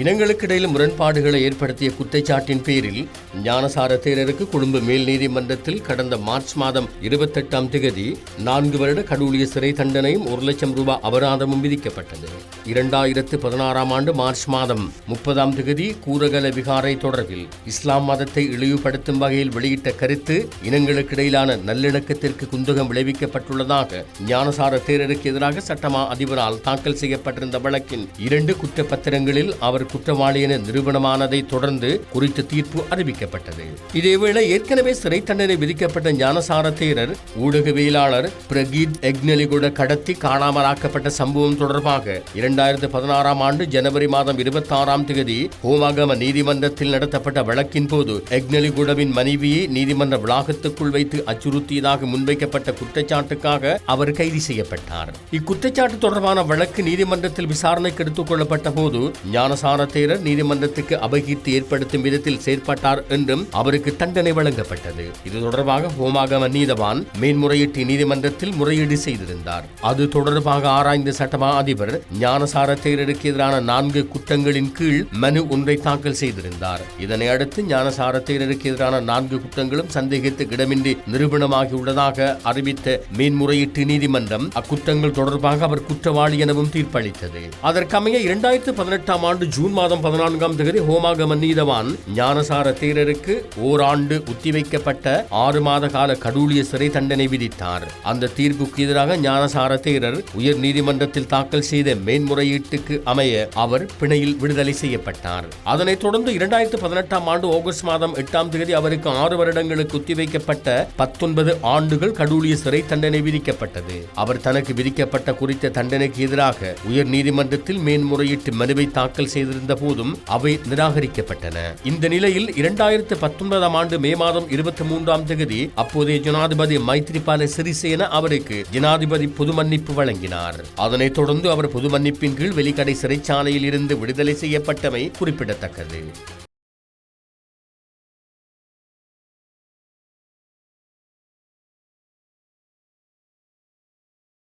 இனங்களுக்கிடையில் முரண்பாடுகளை ஏற்படுத்திய குற்றச்சாட்டின் பேரில் ஞானசார தேரருக்கு கொழும்பு மேல் நீதிமன்றத்தில் கடந்த மார்ச் மாதம் இருபத்தெட்டாம் திகதி நான்கு வருட கடூழிய சிறை தண்டனையும் ஒரு லட்சம் ரூபாய் அபராதமும் விதிக்கப்பட்டது. இரண்டாயிரத்து பதினாறாம் ஆண்டு மார்ச் மாதம் முப்பதாம் திகதி கூரகல விகாரை தொடர்பில் இஸ்லாம் மதத்தை இழிவுபடுத்தும் வகையில் வெளியிட்ட கருத்து இனங்களுக்கிடையிலான நல்லிணக்கத்திற்கு குந்தகம் விளைவிக்கப்பட்டுள்ளதாக ஞானசார தேரருக்கு எதிராக சட்டமா அதிபரால் தாக்கல் செய்யப்பட்டிருந்த வழக்கின் இரண்டு குற்றப்பத்திரங்களில் அவர் குற்றவாளி என நிரூபணமானதை தொடர்ந்து குறித்த தீர்ப்பு அறிவிக்கப்பட்டது. இதேவேளை ஏற்கனவே சிறை தண்டனை விதிக்கப்பட்ட ஞானசார தேரர் ஊடகவியலாளர் பிரகீத் எக்னலிகுட கடத்தி காணாமலாக்கப்பட்ட சம்பவம் தொடர்பாக இரண்டாயிரத்து பதினாறாம் ஆண்டு ஜனவரி மாதம் இருபத்தாறாம் தேதி ஹோமாகம நீதிமன்றத்தில் நடத்தப்பட்ட வழக்கின் போது எக்னலிகுடவின் மனைவியை நீதிமன்ற வளாகத்துக்குள் வைத்து அச்சுறுத்தியதாக முன்வைக்கப்பட்ட குற்றச்சாட்டுக்காக அவர் கைது செய்யப்பட்டார். இக்குற்றச்சாட்டு தொடர்பான வழக்கு நீதிமன்றத்தில் விசாரணைக்கு எடுத்துக் கொள்ளப்பட்ட போது ஞானசார தேரர் நீதிமன்றத்துக்கு அபகீர்த்தி ஏற்படுத்தும் விதத்தில் செயற்பட்டார் என்றும் அவருக்கு தண்டனை வழங்கப்பட்டது. இது தொடர்பாக ஹோமாகம நீதவான் மேன்முறையீட்டு நீதிமன்றத்தில் முறையீடு செய்திருந்தார். அது தொடர்பாக ஆராய்ந்த சட்டமா அதிபர் ஞான ஞானசார தேரருக்கு எதிரான நான்கு குற்றங்களின் கீழ் மனு ஒன்றை தாக்கல் செய்திருந்தார். இதனை அடுத்து ஞானசார தேரருக்கு எதிரான நான்கு குற்றங்களும் சந்தேகத்துக்கு இடமின்றி நிரூபணமாகியுள்ளதாக அறிவித்த மேன்முறையீட்டு நீதிமன்றம் அக்குற்றங்கள் தொடர்பாக அவர் குற்றவாளி எனவும் தீர்ப்பளித்தது. அதற்கமைய இரண்டாயிரத்து பதினெட்டாம் ஆண்டு ஜூன் மாதம் பதினான்காம் தேதி ஹோமாகம நீதவான் ஞானசார தேரருக்கு ஓராண்டு ஒத்திவைக்கப்பட்ட ஆறு மாத கால கடூழிய சிறை தண்டனை விதித்தார். அந்த தீர்ப்புக்கு எதிராக ஞானசார தேரர் உயர் நீதிமன்றத்தில் தாக்கல் செய்த மேன்முறை மேன்முறையீட்டுக்கு அமைய அவர் பிணையில் விடுதலை செய்யப்பட்டார். அதனைத் தொடர்ந்து இரண்டாயிரத்து பதினெட்டாம் ஆண்டு ஆகஸ்ட் மாதம் எட்டாம் தேதி அவருக்கு ஆறு வருடங்களுக்கு ஒத்திவைக்கப்பட்ட பத்தொன்பது ஆண்டுகள் கடூழிய சிறை தண்டனை விதிக்கப்பட்டது. அவர் தனக்கு விதிக்கப்பட்ட குறித்த தண்டனைக்கு எதிராக உயர் நீதிமன்றத்தில் மேன்முறையீட்டு மனுவை தாக்கல் செய்திருந்த போதும் அவை நிராகரிக்கப்பட்டன. இந்த நிலையில் இரண்டாயிரத்து பத்தொன்பதாம் ஆண்டு மே மாதம் இருபத்தி மூன்றாம் தேதி அப்போதைய ஜனாதிபதி மைத்ரிபால சிறிசேன அவருக்கு ஜனாதிபதி பொது மன்னிப்பு வழங்கினார். அதனைத் தொடர்ந்து அவர் பொது மன்னிப்பின் கீழ் வெளிக்கடை சிறைச்சாலையில் இருந்து விடுதலை செய்யப்பட்டமை குறிப்பிடத்தக்கது.